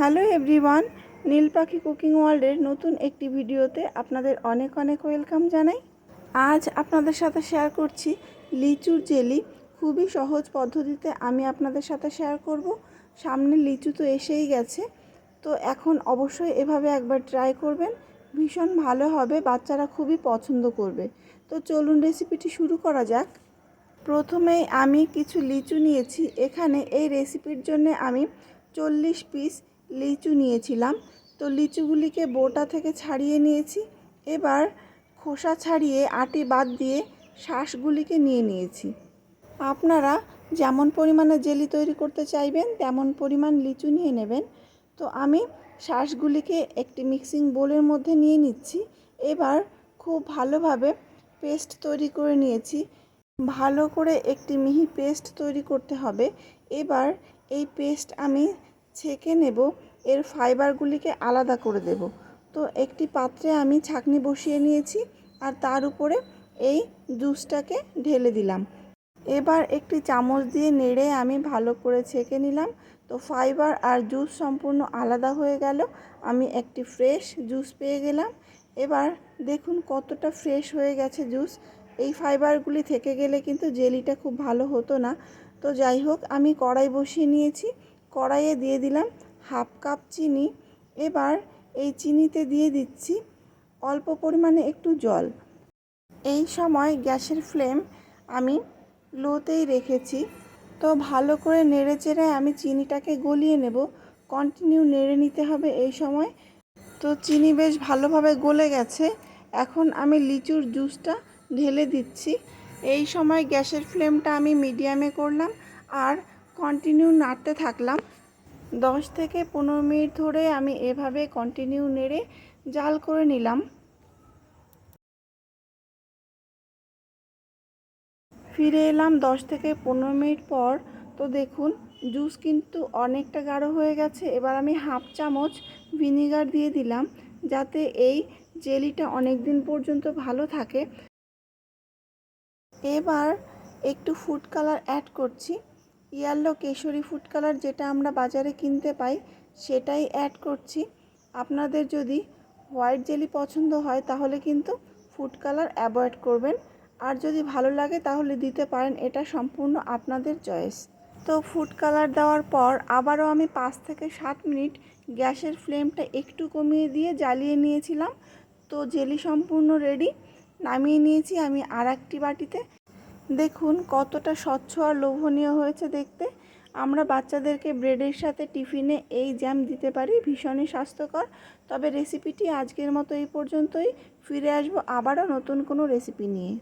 Hello everyone, নীল পাখি cooking ওয়ার্ল্ডের নতুন একটি ভিডিওতে আপনাদের অনেক অনেক ওয়েলকাম জানাই। আজ আপনাদের সাথে শেয়ার করছি লিচুর জেলি। খুবই সহজ পদ্ধতিতে আমি আপনাদের সাথে শেয়ার করব। সামনে লিচু তো এসেই গেছে। তো এখন অবশ্যই এভাবে একবার ট্রাই করবেন। ভীষণ ভালো হবে, বাচ্চারা খুবই পছন্দ করবে। তো চলুন রেসিপিটি শুরু করা যাক। প্রথমেই আমি কিছু লিচু নিয়েছি। এখানে এই রেসিপির জন্য আমি চল্লিশ পিস লিচু নিয়েছিলাম। তো লিচুগুলিকে বোটা থেকে ছাড়িয়ে নিয়েছি। এবার খোসা ছাড়িয়ে আটি বাদ দিয়ে শ্বাসগুলিকে নিয়ে নিয়েছি। আপনারা যেমন পরিমাণে জেলি তৈরি করতে চাইবেন, তেমন পরিমাণ লিচু নিয়ে নেবেন। তো আমি শ্বাসগুলিকে একটি মিক্সিং বোলের মধ্যে নিয়ে নিচ্ছি। এবার খুব ভালোভাবে পেস্ট তৈরি করে নিয়েছি। ভালো করে একটি মিহি পেস্ট তৈরি করতে হবে। এবার এই পেস্ট আমি ছেঁকে নেব, এর ফাইবারগুলিকে আলাদা করে দেব। তো একটি পাত্রে আমি ছাঁকনি বসিয়ে নিয়েছি আর তার উপরে এই জুসটাকে ঢেলে দিলাম। এবার একটি চামচ দিয়ে নেড়ে আমি ভালো করে ছেঁকে নিলাম। তো ফাইবার আর জুস সম্পূর্ণ আলাদা হয়ে গেল। আমি একটি ফ্রেশ জুস পেয়ে গেলাম। এবার দেখুন কতটা ফ্রেশ হয়ে গেছে জুস। এই ফাইবারগুলি থেকে গেলে কিন্তু জেলিটা খুব ভালো হতো না। তো যাই হোক, আমি কড়াই বসিয়ে নিয়েছি। কড়াইয়ে দিয়ে দিলাম হাফ কাপ চিনি। এবার এই চিনিতে দিয়ে দিচ্ছি অল্প পরিমাণে একটু জল। এই সময় গ্যাসের ফ্লেম আমি লোতেই রেখেছি। তো ভালো করে নেড়ে চেড়ে আমি চিনিটাকে গলিয়ে নেব। কন্টিনিউ নেড়ে নিতে হবে এই সময়। তো চিনি বেশ ভালোভাবে গলে গেছে। এখন আমি লিচুর জুসটা ঢেলে দিচ্ছি। এই সময় গ্যাসের ফ্লেমটা আমি মিডিয়ামে করলাম। আর কন্টিনিউ নাড়তে থাকলাম। দশ থেকে পনেরো মিনিট ধরে আমি এভাবে কন্টিনিউ নেড়ে জাল করে নিলাম। ফিরে এলাম দশ থেকে পনেরো মিনিট পর। তো দেখুন জুস কিন্তু অনেকটা গাঢ় হয়ে গেছে। এবার আমি হাফ চামচ ভিনিগার দিয়ে দিলাম, যাতে এই জেলিটা অনেক দিন পর্যন্ত ভালো থাকে। এবার একটু ফুড কালার অ্যাড করছি। ইয়ালো কেশরি ফুড কালার যেটা আমরা বাজারে কিনতে পাই, সেটাই অ্যাড করছি। আপনাদের যদি হোয়াইট জেলি পছন্দ হয়, তাহলে কিন্তু ফুড কালার অ্যাভয়েড করবেন। আর যদি ভালো লাগে, তাহলে দিতে পারেন, এটা সম্পূর্ণ আপনাদের চয়েস তো ফুড কালার দেওয়ার পর আবারও আমি পাঁচ থেকে সাত মিনিট গ্যাসের ফ্লেমটা একটু কমিয়ে দিয়ে জ্বালিয়ে নিয়েছিলাম। তো জেলি সম্পূর্ণ রেডি নামিয়ে নিয়েছি আমি আর একটি বাটিতে। দেখুন, কতটা স্বচ্ছ আর লোভনীয় হয়েছে দেখতে। আমরা বাচ্চাদেরকে ব্রেডের সাথে টিফিনে এই জ্যাম দিতে পারি, ভীষণই স্বাস্থ্যকর। তবে রেসিপিটি আজকের মতো এই পর্যন্তই। ফিরে আসব আবারও নতুন কোনো রেসিপি নিয়ে।